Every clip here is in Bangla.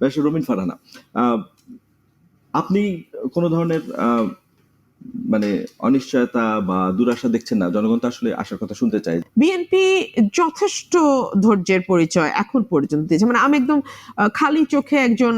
রবিন ফারহানা। আপনি কোনো ধরনের মানে অনিশ্চয়তা বা দুরাশা দেখছেন না। জনগণ তো আসলে আসার কথা শুনতে চায়। বিএনপি যথেষ্ট ধৈর্যের পরিচয় এখন পর্যন্ত দিয়েছে। মানে আমি একদম খালি চোখে একজন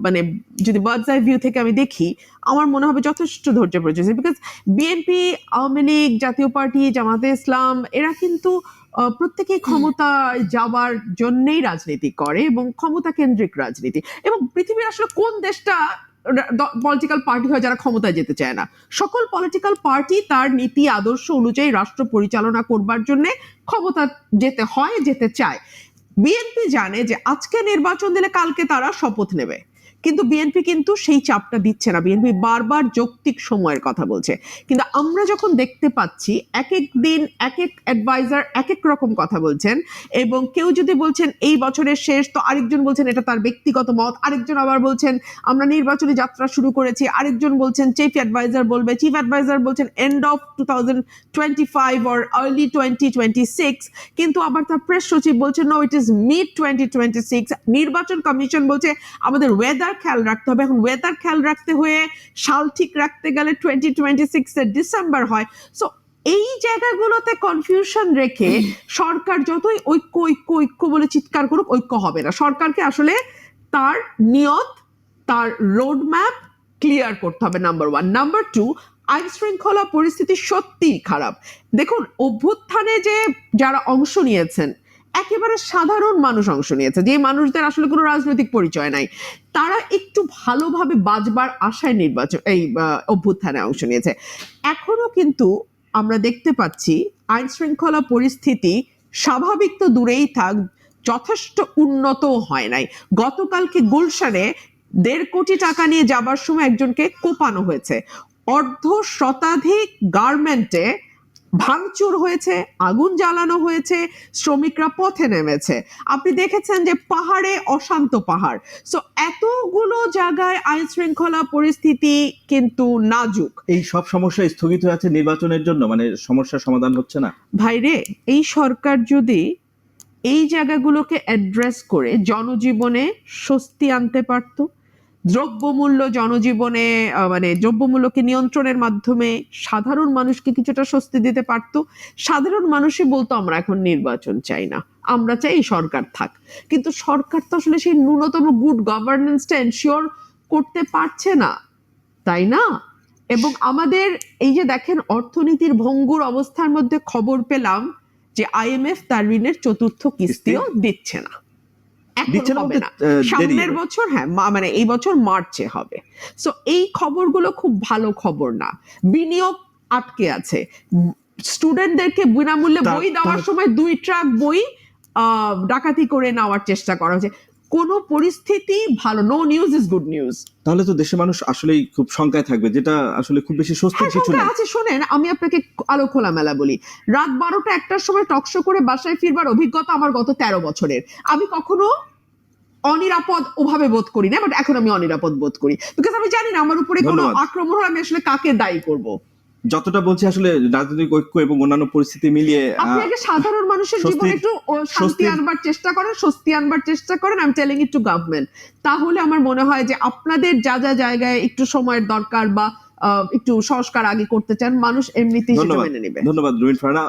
মানে যদি বার্ডস আই ভিউ থেকে আমি দেখি আমার মনে হবে যথেষ্ট ধৈর্যের পরিচয় বিকজ বিএনপি আওয়ামী লীগ জাতীয় পার্টি জামাতে ইসলাম এরা কিন্তু আহ, প্রত্যেকেই ক্ষমতায় যাওয়ার জন্যই রাজনীতি করে এবং ক্ষমতা কেন্দ্রিক রাজনীতি। এবং পৃথিবীর আসলে কোন দেশটা পলিটিক্যাল পার্টি হয় যারা ক্ষমতায় যেতে চায় না। সকল পলিটিক্যাল পার্টি তার নীতি, আদর্শ অনুযায়ী রাষ্ট্র পরিচালনা করবার জন্য ক্ষমতা যেতে হয়, যেতে চায়। বিএনপি জানে যে আজকে নির্বাচন দিলে কালকে তারা শপথ নেবে। কিন্তু বিএনপি কিন্তু সেই চাপটা দিচ্ছে না। বিএনপি বারবার যৌক্তিক সময়ের কথা বলছে। কিন্তু আমরা যখন দেখতে পাচ্ছি, এক এক দিন এক এক অ্যাডভাইজার এক এক রকম কথা বলছেন এবং কেউ যদি বলছেন এই বছরের শেষ, তো আরেকজন বলছেন এটা তার ব্যক্তিগত মত, আরেকজন আবার বলছেন আমরা নির্বাচনী যাত্রা শুরু করেছি, আরেকজন বলছেন চিফ অ্যাডভাইজার বলবে চিফ অ্যাডভাইজার বলছেন end of two thousand twenty five or early twenty twenty six কিন্তু আবার তার প্রেস সচিব বলছেন no it is mid twenty twenty six নির্বাচন কমিশন বলছে, আমাদের ওয়েদার খেয়াল রাখতে হবে এখন ওয়েদার খেয়াল রাখতে হয়ে সাল ঠিক রাখতে গেলে টোয়েন্টি টোয়েন্টি সিক্সের ডিসেম্বর হয়। সো এই জায়গাগুলোতে কনফিউশন রেখে সরকার যতই ঐক্য ঐক্য ঐক্য বলে চিৎকার করুক, ঐক্য হবে না। সরকারকে আসলে তার নিয়ত, তার রোড ম্যাপ ক্লিয়ার করতে হবে নাম্বার ওয়ান নাম্বার টু আইন শৃঙ্খলা পরিস্থিতি সত্যিই খারাপ। দেখুন, অভ্যুত্থানে যে যারা অংশ নিয়েছেন একেবারে সাধারণ মানুষ অংশ নিয়েছে, যে মানুষদের আসলে কোনো রাজনৈতিক পরিচয় নাই। তারা একটু ভালোভাবে বাজবার আশায় নির্বাচন, এই অভ্যুত্থানে অংশ নিয়েছে। এখনও কিন্তু আমরা দেখতে পাচ্ছি আইন শৃঙ্খলা পরিস্থিতি স্বাভাবিক তো দূরেই থাক, যথেষ্ট উন্নত হয় নাই। গতকালকে গুলশানে দেড় কোটি টাকা নিয়ে যাবার সময় একজনকে কোপানো হয়েছে। অর্ধ শতাধিক গার্মেন্টে ভাঙচুর হয়েছে আগুন জ্বালানো হয়েছে শ্রমিকরা পথে নেমেছে। আপনি দেখেছেন যে পাহাড়ে অশান্ত পাহাড়। সো এতগুলো জায়গায় আইন শৃঙ্খলা পরিস্থিতি কিন্তু নাজুক। এই সব সমস্যা স্থগিত হয়ে আছে নির্বাচনের জন্য? মানে সমস্যার সমাধান হচ্ছে না? ভাইরে এই সরকার যদি এই জায়গাগুলোকে অ্যাড্রেস করে জনজীবনে স্বস্তি আনতে পারত? দ্রব্যমূল্য জনজীবনে মানে দ্রব্যমূল্যকে নিয়ন্ত্রণের মাধ্যমে সাধারণ মানুষকে কিছুটা স্বস্তি দিতে পারত। সাধারণ মানুষই বলতো আমরা এখন নির্বাচন চাই না। আমরা চাই সরকার থাক। কিন্তু সরকার তো আসলে সেই ন্যূনতম গুড গভর্নেন্সটা এনশিওর করতে পারছে না। তাই না? এবং আমাদের এই যে দেখেন অর্থনীতির ভঙ্গুর অবস্থার মধ্যে খবর পেলাম যে আইএমএফ তার ঋণের চতুর্থ কিস্তিও দিচ্ছে না। এখন হবে না। সামনের বছর হ্যাঁ মানে এই বছর মার্চে হবে। সো এই খবরগুলো খুব ভালো খবর না। বিনিয়োগ আটকে আছে। স্টুডেন্টদেরকে বিনামূল্যে বই দেওয়ার সময় দুই ট্রাক বই আহ, ডাকাতি করে নেওয়ার চেষ্টা করা হচ্ছে। কোন পরিস্থিতি ভালো no news is good news তাহলে তো দেশের মানুষ আসলেই খুব শঙ্কায় থাকবে যেটা আসলে খুব বেশি স্বস্তির হ্যাঁ কিছু নেই। আছে শোনেন আমি আপনাকে আলো খোলামেলা বলি। রাত বারোটা একটার সময় টকশো করে বাসায় ফিরবার অভিজ্ঞতা আমার গত তেরো বছরের। আমি কখনো অনিরাপদ ওভাবে বোধ করি না বাট এখন আমি অনিরাপদ বোধ করি। বিকজ আমি জানি না আমার উপরে কোনো আক্রমণ হলে আমি আসলে কাকে দায়ী করব। যতটা বলছি আসলে রাজনৈতিক ঐক্য এবং অন্যান্য পরিস্থিতি মিলিয়ে আপনি আগে সাধারণ মানুষের জীবনে একটু শান্তি আনবার চেষ্টা করেন স্বস্তি আনবার চেষ্টা করেন আমি টেলিং ইট টু গভর্নমেন্ট তাহলে আমার মনে হয় যে আপনাদের যা যা জায়গায় একটু সময়ের দরকার বা একটু সংস্কার আগে করতে চান মানুষ এমনিতেই সেটা মেনে নেবে। ধন্যবাদ রুইন ফারহানা।